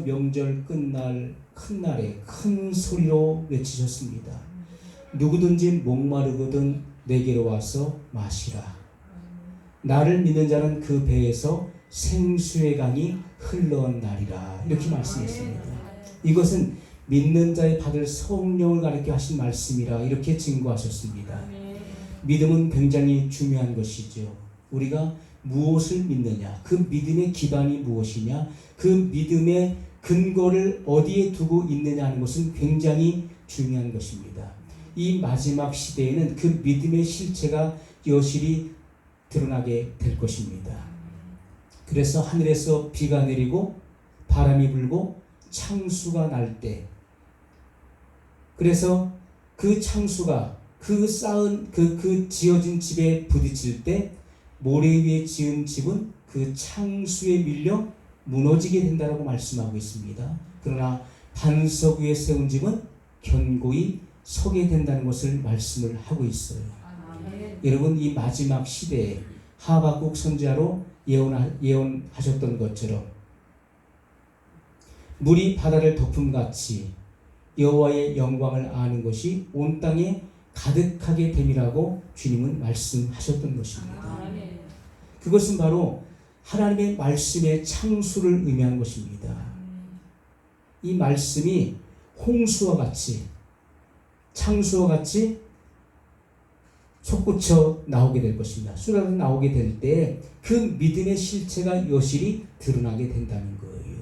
명절 끝날 큰 날에 큰 소리로 외치셨습니다. 누구든지 목마르거든 내게로 와서 마시라. 나를 믿는 자는 그 배에서 생수의 강이 흘러나리라. 이렇게 말씀했습니다. 이것은 믿는 자의 받을 성령을 가리켜 하신 말씀이라 이렇게 증거하셨습니다. 믿음은 굉장히 중요한 것이죠. 우리가 무엇을 믿느냐, 그 믿음의 기반이 무엇이냐, 그 믿음의 근거를 어디에 두고 있느냐 하는 것은 굉장히 중요한 것입니다. 이 마지막 시대에는 그 믿음의 실체가 여실히 드러나게 될 것입니다. 그래서 하늘에서 비가 내리고 바람이 불고 창수가 날 때, 그래서 그 창수가 그 쌓은 그, 그 지어진 집에 부딪힐 때 모래 위에 지은 집은 그 창수에 밀려 무너지게 된다라고 말씀하고 있습니다. 그러나 반석 위에 세운 집은 견고히 서게 된다는 것을 말씀을 하고 있어요. 여러분 이 마지막 시대에 하박국 선지자로 예언하, 예언하셨던 것처럼 물이 바다를 덮음 같이 여호와의 영광을 아는 것이 온 땅에 가득하게 됨이라고 주님은 말씀하셨던 것입니다. 그것은 바로 하나님의 말씀의 창수를 의미하는 것입니다. 이 말씀이 홍수와 같이 창수와 같이 솟구쳐 나오게 될 것입니다. 쏟아져 나오게 될 때 그 믿음의 실체가 여실히 드러나게 된다는 거예요.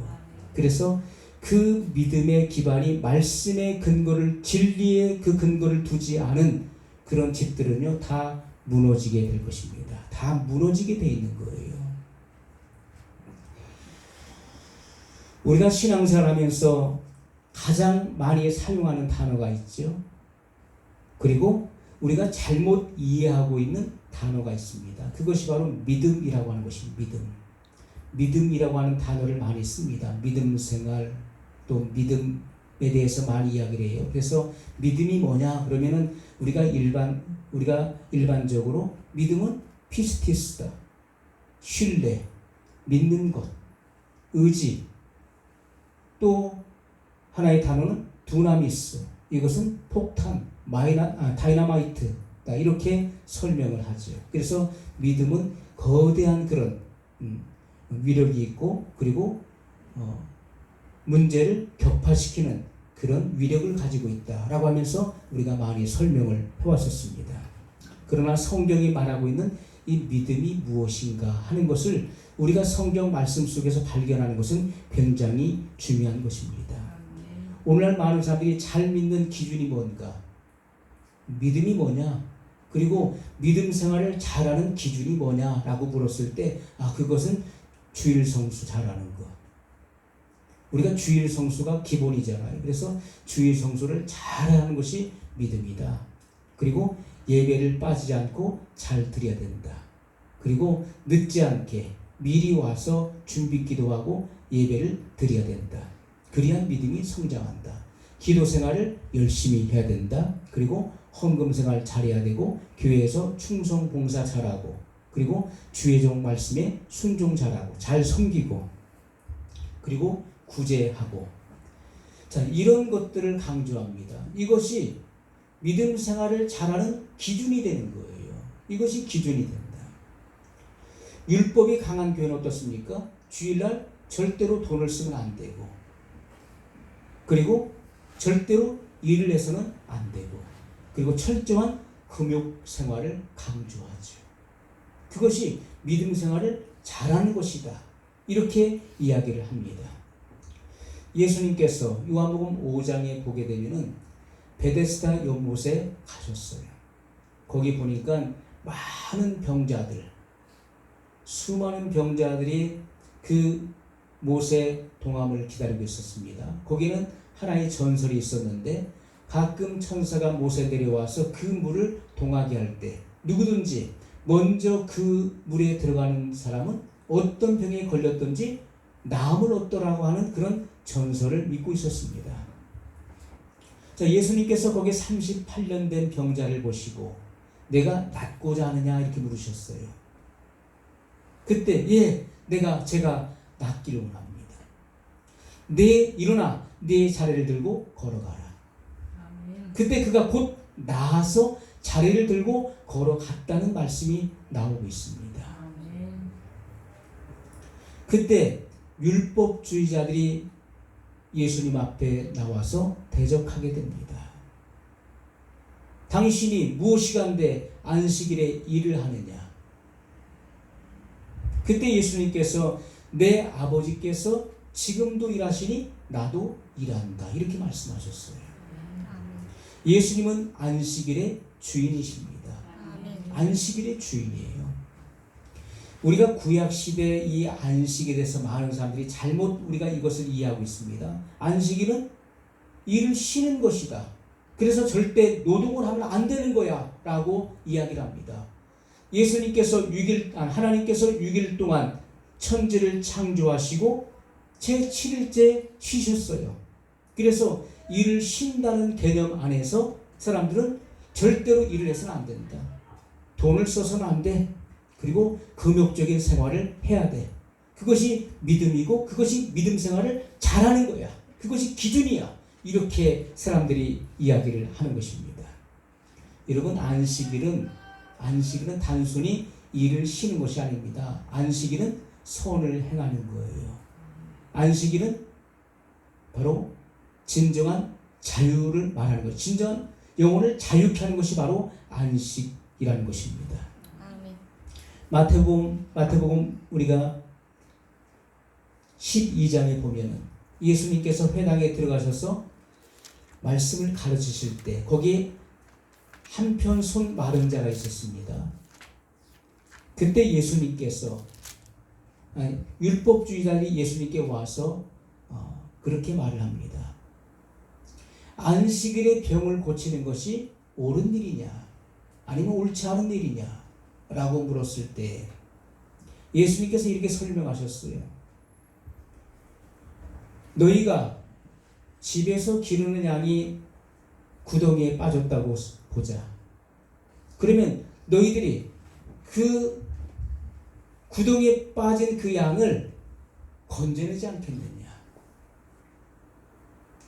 그래서 그 믿음의 기반이 말씀의 근거를 진리의 그 근거를 두지 않은 그런 집들은요 다 무너지게 될 것입니다. 다 무너지게 돼 있는 거예요. 우리가 신앙생활 하면서 가장 많이 사용하는 단어가 있죠. 그리고 우리가 잘못 이해하고 있는 단어가 있습니다. 그것이 바로 믿음이라고 하는 것입니다. 믿음. 믿음이라고 하는 단어를 많이 씁니다. 믿음 생활, 또 믿음에 대해서 많이 이야기를 해요. 그래서 믿음이 뭐냐? 그러면은 우리가 일반, 우리가 일반적으로 믿음은 피스티스다. 신뢰, 믿는 것, 의지, 또 하나의 단어는 두나미스. 이것은 폭탄, 마이나, 아, 다이나마이트. 이렇게 설명을 하죠. 그래서 믿음은 거대한 그런 음, 위력이 있고 그리고 어, 문제를 격파시키는 그런 위력을 가지고 있다라고 하면서 우리가 많이 설명을 해왔었습니다. 그러나 성경이 말하고 있는 이 믿음이 무엇인가 하는 것을 우리가 성경 말씀 속에서 발견하는 것은 굉장히 중요한 것입니다. 오늘날 많은 사람들이 잘 믿는 기준이 뭔가? 믿음이 뭐냐? 그리고 믿음 생활을 잘하는 기준이 뭐냐라고 물었을 때, 아, 그것은 주일 성수 잘하는 것. 우리가 주일 성수가 기본이잖아요. 그래서 주일 성수를 잘하는 것이 믿음이다. 그리고 예배를 빠지지 않고 잘 드려야 된다. 그리고 늦지 않게 미리 와서 준비 기도하고 예배를 드려야 된다. 그리한 믿음이 성장한다. 기도 생활을 열심히 해야 된다. 그리고 헌금 생활 잘해야 되고 교회에서 충성 봉사 잘하고 그리고 주의 종 말씀에 순종 잘하고 잘 섬기고 그리고 구제하고 자 이런 것들을 강조합니다. 이것이 믿음 생활을 잘하는 기준이 되는 거예요. 이것이 기준이 된다. 율법이 강한 교회는 어떻습니까? 주일날 절대로 돈을 쓰면 안 되고 그리고 절대로 일을 해서는 안 되고 그리고 철저한 금욕 생활을 강조하죠. 그것이 믿음 생활을 잘하는 것이다. 이렇게 이야기를 합니다. 예수님께서 요한복음 5장에 보게 되면은 베데스다 연못에 가셨어요. 거기 보니까 많은 병자들, 수많은 병자들이 그 못의 동함을 기다리고 있었습니다. 거기는 하나의 전설이 있었는데 가끔 천사가 못에 내려와서 그 물을 동하게 할 때 누구든지 먼저 그 물에 들어가는 사람은 어떤 병에 걸렸든지 나음을 얻더라고 하는 그런 전설을 믿고 있었습니다. 자, 예수님께서 거기 38년 된 병자를 보시고 내가 낫고자 하느냐 이렇게 물으셨어요. 그때 예, 내가 제가 낫기를 원합니다. 내 일어나 내 자리를 들고 걸어가라. 그때 그가 곧 나아서 자리를 들고 걸어갔다는 말씀이 나오고 있습니다. 그때 율법주의자들이 예수님 앞에 나와서 대적하게 됩니다. 당신이 무엇이간데 안식일에 일을 하느냐? 그때 예수님께서 내 아버지께서 지금도 일하시니 나도 일한다. 이렇게 말씀하셨어요. 예수님은 안식일의 주인이십니다. 안식일의 주인이에요. 우리가 구약 시대 이 안식에 대해서 많은 사람들이 잘못 우리가 이것을 이해하고 있습니다. 안식일은 일을 쉬는 것이다. 그래서 절대 노동을 하면 안 되는 거야라고 이야기를 합니다. 예수님께서 6일 아, 하나님께서 6일 동안 천지를 창조하시고 제 7일째 쉬셨어요. 그래서 일을 쉰다는 개념 안에서 사람들은 절대로 일을 해서는 안 된다. 돈을 써서는 안 돼. 그리고 금욕적인 생활을 해야 돼. 그것이 믿음이고 그것이 믿음 생활을 잘하는 거야. 그것이 기준이야. 이렇게 사람들이 이야기를 하는 것입니다. 여러분 안식일은 안식일은 단순히 일을 쉬는 것이 아닙니다. 안식일은 선을 행하는 거예요. 안식일은 바로 진정한 자유를 말하는 것, 진정한 영혼을 자유케 하는 것이 바로 안식이라는 것입니다. 마태복음 마태복음 우리가 12장에 보면은 예수님께서 회당에 들어가셔서 말씀을 가르치실 때 거기에 한편 손 마른 자가 있었습니다. 그때 예수님께서 아니, 율법주의자들이 예수님께 와서 어, 그렇게 말을 합니다. 안식일에 병을 고치는 것이 옳은 일이냐 아니면 옳지 않은 일이냐 라고 물었을 때 예수님께서 이렇게 설명하셨어요. 너희가 집에서 기르는 양이 구덩이에 빠졌다고 보자. 그러면 너희들이 그 구덩이에 빠진 그 양을 건져내지 않겠느냐.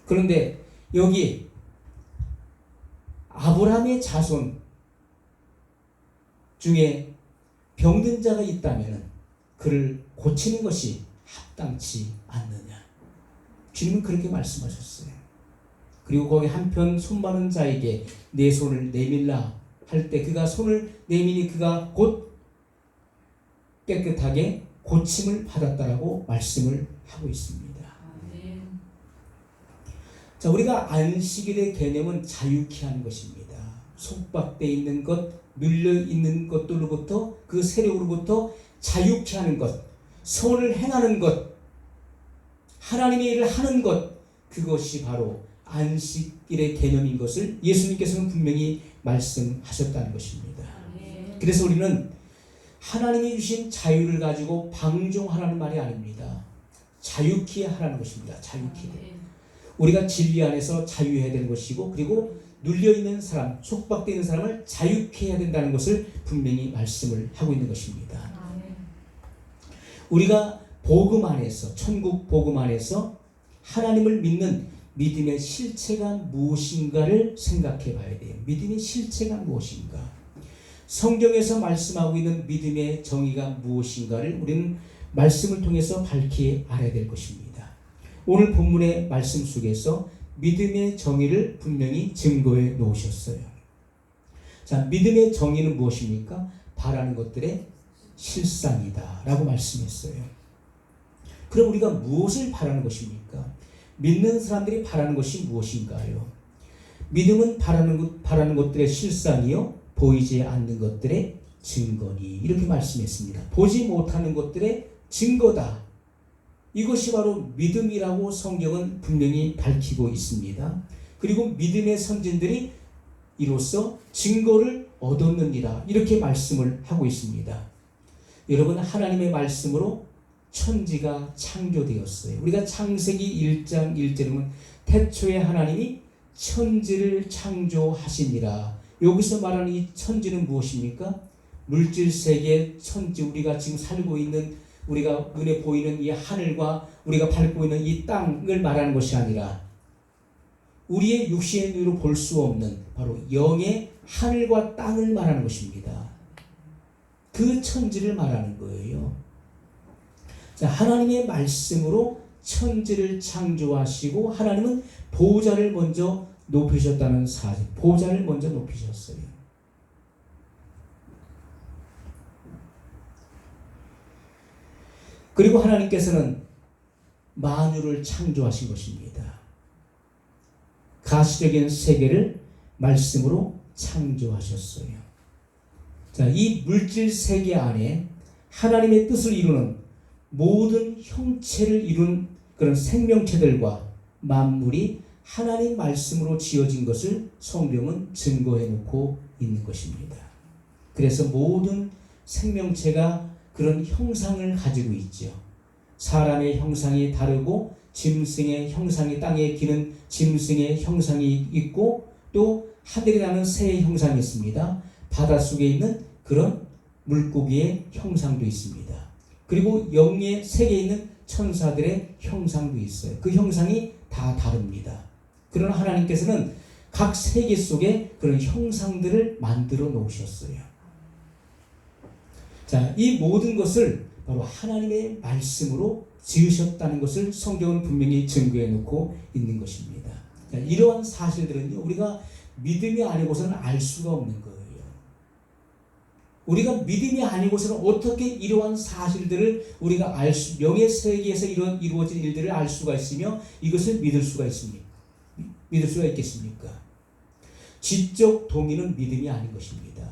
그런데 여기 아브라함의 자손 중에 병든 자가 있다면 그를 고치는 것이 합당치 않느냐. 주님은 그렇게 말씀하셨어요. 그리고 거기 한편 손바른 자에게 내 손을 내밀라 할 때 그가 손을 내미니 그가 곧 깨끗하게 고침을 받았다라고 말씀을 하고 있습니다. 자, 우리가 안식일의 개념은 자유케 하는 것입니다. 속박돼 있는 것, 눌려 있는 것들로부터 그 세력으로부터 자유케 하는 것, 선을 행하는 것, 하나님의 일을 하는 것, 그것이 바로 안식일의 개념인 것을 예수님께서는 분명히 말씀하셨다는 것입니다. 그래서 우리는 하나님이 주신 자유를 가지고 방종하라는 말이 아닙니다. 자유케 하라는 것입니다. 자유케. 우리가 진리 안에서 자유해야 되는 것이고 그리고 눌려 있는 사람, 속박되어 있는 사람을 자유케 해야 된다는 것을 분명히 말씀을 하고 있는 것입니다. 아멘. 우리가 복음 안에서 천국 복음 안에서 하나님을 믿는 믿음의 실체가 무엇인가를 생각해 봐야 돼요. 믿음의 실체가 무엇인가? 성경에서 말씀하고 있는 믿음의 정의가 무엇인가를 우리는 말씀을 통해서 밝히 알아야 될 것입니다. 오늘 본문의 말씀 속에서 믿음의 정의를 분명히 증거해 놓으셨어요. 자, 믿음의 정의는 무엇입니까? 바라는 것들의 실상이다. 라고 말씀했어요. 그럼 우리가 무엇을 바라는 것입니까? 믿는 사람들이 바라는 것이 무엇인가요? 믿음은 바라는, 것, 바라는 것들의 실상이요. 보이지 않는 것들의 증거니. 이렇게 말씀했습니다. 보지 못하는 것들의 증거다. 이것이 바로 믿음이라고 성경은 분명히 밝히고 있습니다. 그리고 믿음의 선진들이 이로써 증거를 얻었느니라. 이렇게 말씀을 하고 있습니다. 여러분, 하나님의 말씀으로 천지가 창조되었어요. 우리가 창세기 1장 1절에 보면 태초에 하나님이 천지를 창조하시니라. 여기서 말하는 이 천지는 무엇입니까? 물질 세계 천지 우리가 지금 살고 있는 우리가 눈에 보이는 이 하늘과 우리가 밟고 있는 이 땅을 말하는 것이 아니라 우리의 육신의 눈으로 볼 수 없는 바로 영의 하늘과 땅을 말하는 것입니다. 그 천지를 말하는 거예요. 자, 하나님의 말씀으로 천지를 창조하시고 하나님은 보좌를 먼저 높이셨다는 사실. 보좌를 먼저 높이셨어요. 그리고 하나님께서는 만유를 창조하신 것입니다. 가시적인 세계를 말씀으로 창조하셨어요. 자, 이 물질 세계 안에 하나님의 뜻을 이루는 모든 형체를 이룬 그런 생명체들과 만물이 하나님 말씀으로 지어진 것을 성경은 증거해 놓고 있는 것입니다. 그래서 모든 생명체가 그런 형상을 가지고 있죠. 사람의 형상이 다르고 짐승의 형상이 땅에 기는 짐승의 형상이 있고 또 하늘에 나는 새의 형상이 있습니다. 바닷속에 있는 그런 물고기의 형상도 있습니다. 그리고 영의 세계에 있는 천사들의 형상도 있어요. 그 형상이 다 다릅니다. 그러나 하나님께서는 각 세계 속에 그런 형상들을 만들어 놓으셨어요. 자, 이 모든 것을 바로 하나님의 말씀으로 지으셨다는 것을 성경은 분명히 증거해 놓고 있는 것입니다. 자, 이러한 사실들은요, 우리가 믿음이 아니고서는 알 수가 없는 거예요. 우리가 믿음이 아니고서는 어떻게 이러한 사실들을 우리가 알 수, 명의 세계에서 이런 이루어진 일들을 알 수가 있으며 이것을 믿을 수가 있습니까? 믿을 수가 있겠습니까? 지적 동의는 믿음이 아닌 것입니다.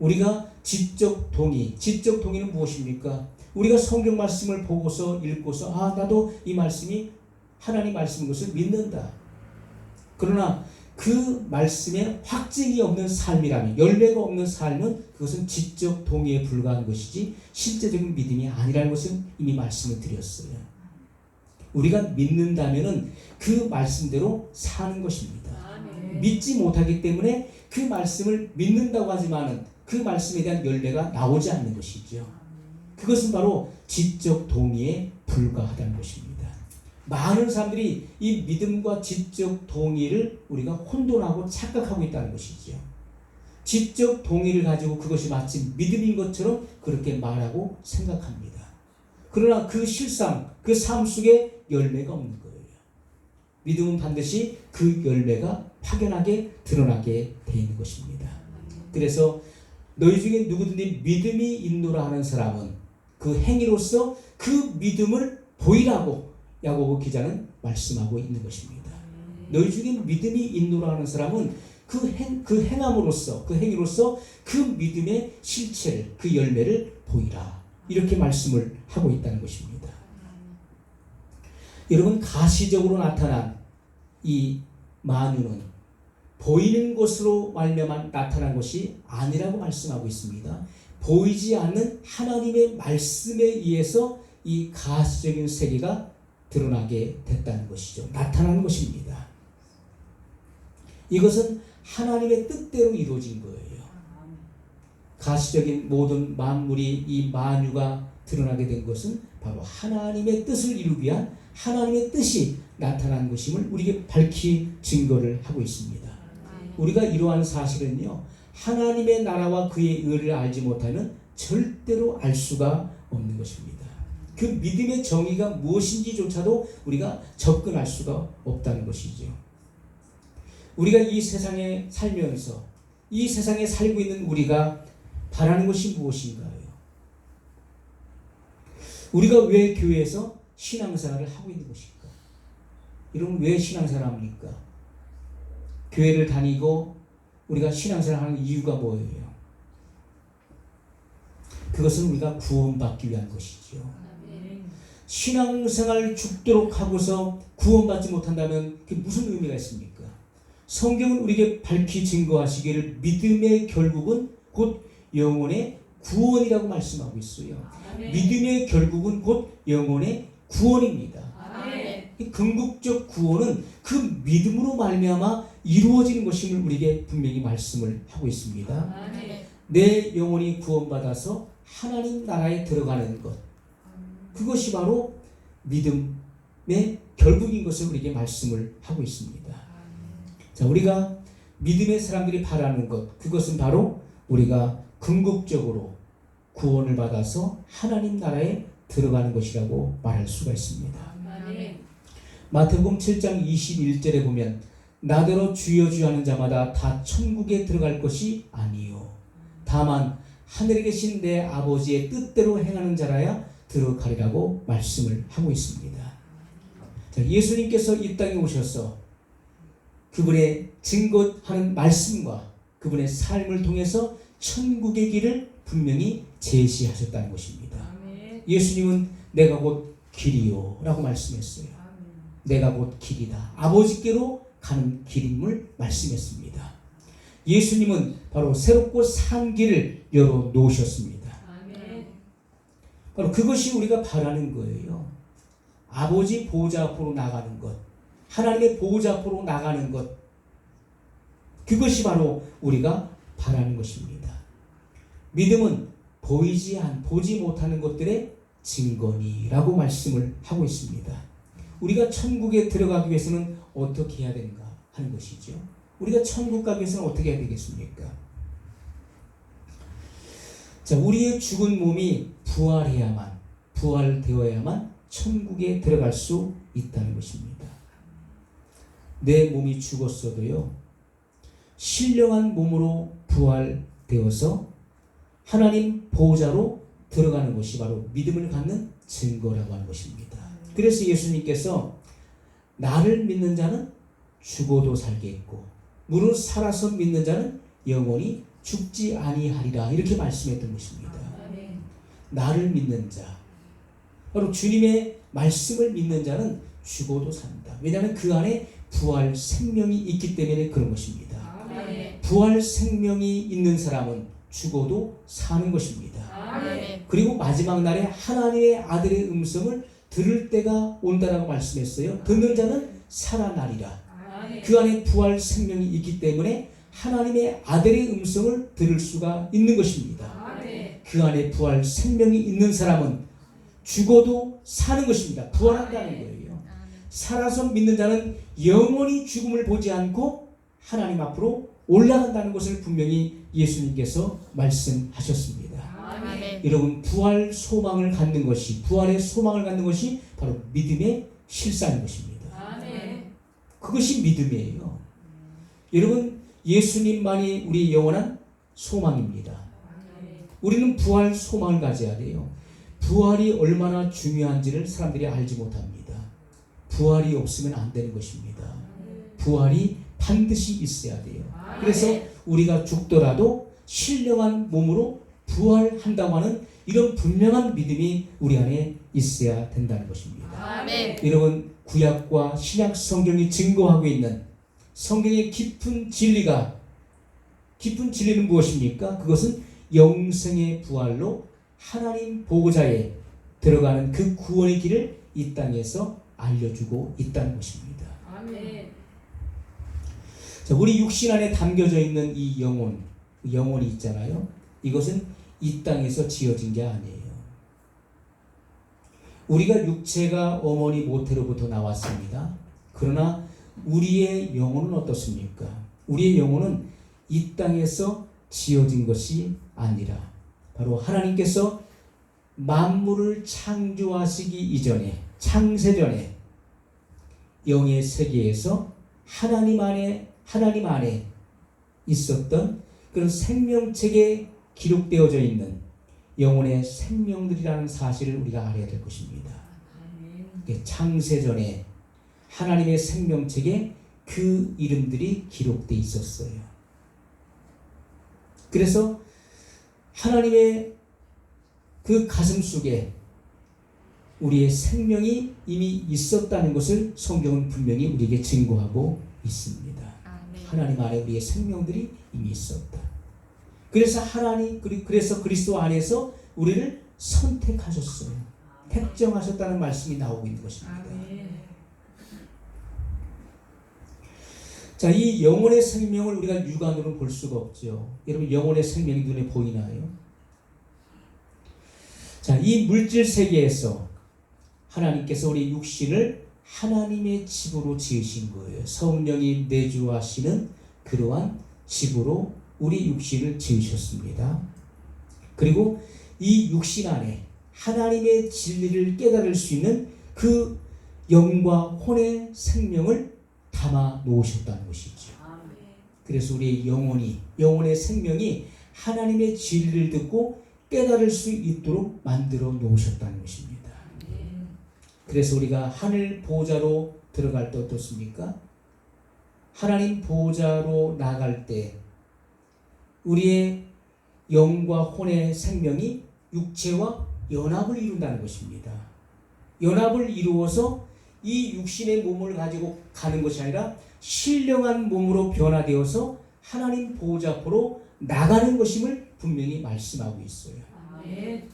우리가 지적 동의, 지적 동의는 무엇입니까? 우리가 성경 말씀을 보고서 읽고서 아 나도 이 말씀이 하나님 말씀인 것을 믿는다. 그러나 그 말씀에 확증이 없는 삶이라면 열매가 없는 삶은 그것은 지적 동의에 불과한 것이지 실제적인 믿음이 아니라는 것은 이미 말씀을 드렸어요. 우리가 믿는다면은 그 말씀대로 사는 것입니다. 믿지 못하기 때문에 그 말씀을 믿는다고 하지만은 그 말씀에 대한 열매가 나오지 않는 것이죠. 그것은 바로 지적 동의에 불과하다는 것입니다. 많은 사람들이 이 믿음과 지적 동의를 우리가 혼돈하고 착각하고 있다는 것이죠. 지적 동의를 가지고 그것이 마치 믿음인 것처럼 그렇게 말하고 생각합니다. 그러나 그 실상, 그 삶 속에 열매가 없는 거예요. 믿음은 반드시 그 열매가 확연하게 드러나게 돼 있는 것입니다. 그래서 너희 중에 누구든지 믿음이 있노라 하는 사람은 그 행위로서 그 믿음을 보이라고 야고보 기자는 말씀하고 있는 것입니다. 너희 중에 믿음이 있노라 하는 사람은 그 행, 그 행함으로써 그 행위로서 그 믿음의 실체를 그 열매를 보이라 이렇게 말씀을 하고 있다는 것입니다. 여러분 가시적으로 나타난 이 만유는 보이는 것으로 말미암아 나타난 것이 아니라고 말씀하고 있습니다. 보이지 않는 하나님의 말씀에 의해서 이 가시적인 세계가 드러나게 됐다는 것이죠. 나타나는 것입니다. 이것은 하나님의 뜻대로 이루어진 거예요. 가시적인 모든 만물이 이 만유가 드러나게 된 것은 바로 하나님의 뜻을 이루기 위한 하나님의 뜻이 나타난 것임을 우리에게 밝히 증거를 하고 있습니다. 우리가 이러한 사실은요, 하나님의 나라와 그의 의를 알지 못하면 절대로 알 수가 없는 것입니다. 그 믿음의 정의가 무엇인지조차도 우리가 접근할 수가 없다는 것이죠. 우리가 이 세상에 살면서 이 세상에 살고 있는 우리가 바라는 것이 무엇인가요? 우리가 왜 교회에서 신앙생활을 하고 있는 것일까? 여러분 왜 신앙생활을 합니까? 교회를 다니고 우리가 신앙생활을 하는 이유가 뭐예요? 그것은 우리가 구원받기 위한. 아멘. 신앙생활 죽도록 하고서 구원받지 못한다면 그게 무슨 의미가 있습니까? 성경은 우리에게 밝히 증거하시기를 믿음의 결국은 곧 영혼의 구원이라고 말씀하고 있어요. 믿음의 결국은 곧 영혼의 구원입니다. 이 궁극적 구원은 그 믿음으로 말미암아 이루어지는 것임을 우리에게 분명히 말씀을 하고 있습니다. 내 영혼이 구원받아서 하나님 나라에 들어가는 것. 그것이 바로 믿음의 결국인 것을 우리에게 말씀을 하고 있습니다. 자, 우리가 믿음의 사람들이 바라는 것, 그것은 바로 우리가 궁극적으로 구원을 받아서 하나님 나라에 들어가는 것이라고 말할 수가 있습니다. 마태복음 7장 21절에 보면 나더러 주여 주여 하는 자마다 다 천국에 들어갈 것이 아니요 다만 하늘에 계신 내 아버지의 뜻대로 행하는 자라야 들어가리라고 말씀을 하고 있습니다. 자, 예수님께서 이 땅에 오셔서 그분의 증거하는 말씀과 그분의 삶을 통해서 천국의 길을 분명히 제시하셨다는 것입니다. 아멘. 예수님은 내가 곧 길이요라고 말씀했어요. 아멘. 내가 곧 길이다. 아버지께로 가는 길임을 말씀했습니다. 예수님은 바로 새롭고 산 길을 열어 놓으셨습니다. 아멘. 바로 그것이 우리가 바라는 거예요. 아버지 보호자 앞으로 나가는 것, 하나님의 보호자 앞으로 나가는 것, 그것이 바로 우리가 바라는 것입니다. 믿음은 보이지 않, 보지 못하는 것들의 증거니라고 말씀을 하고 있습니다. 우리가 천국에 들어가기 위해서는 어떻게 해야 되는가 하는 것이죠. 우리가 천국 가기 위해서는 어떻게 해야 되겠습니까? 자, 우리의 죽은 몸이 부활해야만, 부활되어야만 천국에 들어갈 수 있다는 것입니다. 내 몸이 죽었어도요, 신령한 몸으로 부활되어서 하나님 보호자로 들어가는 것이 바로 믿음을 갖는 증거라고 하는 것입니다. 그래서 예수님께서 나를 믿는 자는 죽어도 살겠고 무릇 살아서 믿는 자는 영원히 죽지 아니하리라 이렇게 말씀했던 것입니다. 나를 믿는 자 바로 주님의 말씀을 믿는 자는 죽어도 산다. 왜냐하면 그 안에 부활 생명이 있기 때문에 그런 것입니다. 부활 생명이 있는 사람은 죽어도 사는 것입니다. 그리고 마지막 날에 하나님의 아들의 음성을 들을 때가 온다라고 말씀했어요. 듣는 자는 살아나리라. 아멘. 그 안에 부활 생명이 있기 때문에 하나님의 아들의 음성을 들을 수가 있는 것입니다. 아멘. 그 안에 부활 생명이 있는 사람은 죽어도 사는 것입니다. 부활한다는 거예요. 살아서 믿는 자는 영원히 죽음을 보지 않고 하나님 앞으로 올라간다는 것을 분명히 예수님께서 말씀하셨습니다. 여러분 부활 소망을 갖는 것이 부활의 소망을 갖는 것이 바로 믿음의 실상인 것입니다. 아멘. 그것이 믿음이에요. 여러분 예수님만이 우리 영원한 소망입니다. 우리는 부활 소망을 가져야 돼요. 부활이 얼마나 중요한지를 사람들이 알지 못합니다. 부활이 없으면 안 되는 것입니다. 부활이 반드시 있어야 돼요. 그래서 우리가 죽더라도 신령한 몸으로 부활한다고 하는 이런 분명한 믿음이 우리 안에 있어야 된다는 것입니다. 아멘. 여러분 구약과 신약 성경이 증거하고 있는 성경의 깊은 진리가 깊은 진리는 무엇입니까? 그것은 영생의 부활로 하나님 보호자에 들어가는 그 구원의 길을 이 땅에서 알려주고 있다는 것입니다. 아멘. 자, 우리 육신 안에 담겨져 있는 이 영혼, 영혼이 있잖아요. 이것은 이 땅에서 지어진 게 아니에요. 우리가 육체가 어머니 모태로부터 나왔습니다. 그러나 우리의 영혼은 어떻습니까? 우리의 영혼은 이 땅에서 지어진 것이 아니라 바로 하나님께서 만물을 창조하시기 이전에 창세전에 영의 세계에서 하나님 안에 하나님 안에 있었던 그런 생명책에 기록되어져 있는 영혼의 생명들이라는 사실을 우리가 알아야 될 것입니다. 창세전에 하나님의 생명책에 그 이름들이 기록돼 있었어요. 그래서 하나님의 그 가슴 속에 우리의 생명이 이미 있었다는 것을 성경은 분명히 우리에게 증거하고 있습니다. 하나님 안에 우리의 생명들이 이미 있었다. 그래서 하나님 그리- 그래서 그리스도 안에서 우리를 선택하셨어요. 택정하셨다는 말씀이 나오고 있는 것입니다. 아멘. 자, 이 영혼의 생명을 우리가 육안으로 볼 수가 없죠. 여러분 영혼의 생명이 눈에 보이나요? 이 물질 세계에서 하나님께서 우리 육신을 하나님의 집으로 지으신 거예요. 성령이 내주하시는 그러한 집으로 우리 육신을 지으셨습니다. 그리고 이 육신 안에 하나님의 진리를 깨달을 수 있는 그 영과 혼의 생명을 담아 놓으셨다는 것이죠. 그래서 우리의 영혼이 영혼의 생명이 하나님의 진리를 듣고 깨달을 수 있도록 만들어 놓으셨다는 것입니다. 그래서 우리가 하늘 보좌로 들어갈 때 어떻습니까? 하나님 보좌로 나갈 때 우리의 영과 혼의 생명이 육체와 연합을 이룬다는 것입니다. 연합을 이루어서 이 육신의 몸을 가지고 가는 것이 아니라 신령한 몸으로 변화되어서 하나님 보좌 앞으로 나가는 것임을 분명히 말씀하고 있어요.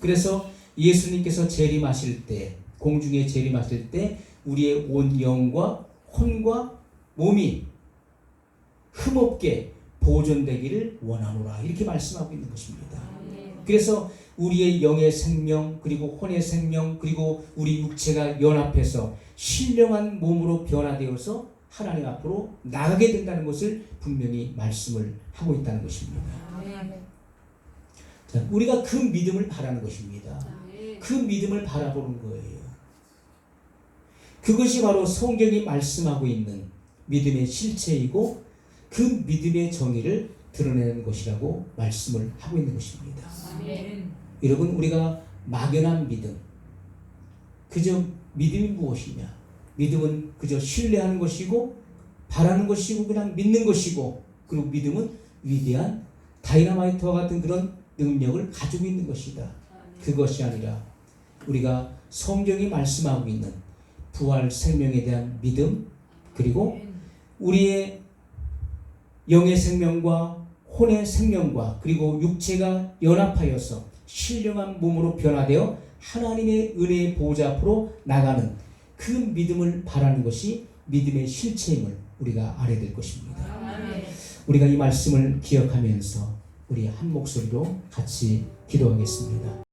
그래서 예수님께서 재림하실 때 공중에 재림하실 때 우리의 온 영과 혼과 몸이 흠없게 보존되기를 원하노라 이렇게 말씀하고 있는 것입니다. 그래서 우리의 영의 생명 그리고 혼의 생명 그리고 우리 육체가 연합해서 신령한 몸으로 변화되어서 하나님 앞으로 나가게 된다는 것을 분명히 말씀을 하고 있다는 것입니다. 자, 우리가 그 믿음을 바라는 것입니다. 그 믿음을 바라보는 거예요. 그것이 바로 성경이 말씀하고 있는 믿음의 실체이고 그 믿음의 정의를 드러내는 것이라고 말씀을 하고 있는 것입니다. 아멘. 여러분 우리가 막연한 믿음 그저 믿음이 무엇이냐? 믿음은 그저 신뢰하는 것이고 바라는 것이고 그냥 믿는 것이고 그리고 믿음은 위대한 다이나마이트와 같은 그런 능력을 가지고 있는 것이다. 그것이 아니라 우리가 성경이 말씀하고 있는 부활 생명에 대한 믿음 그리고. 우리의 영의 생명과 혼의 생명과 그리고 육체가 연합하여서 신령한 몸으로 변화되어 하나님의 은혜의 보좌 앞으로 나가는 그 믿음을 바라는 것이 믿음의 실체임을 우리가 알아야 될 것입니다. 우리가 이 말씀을 기억하면서 우리 한 목소리로 같이 기도하겠습니다.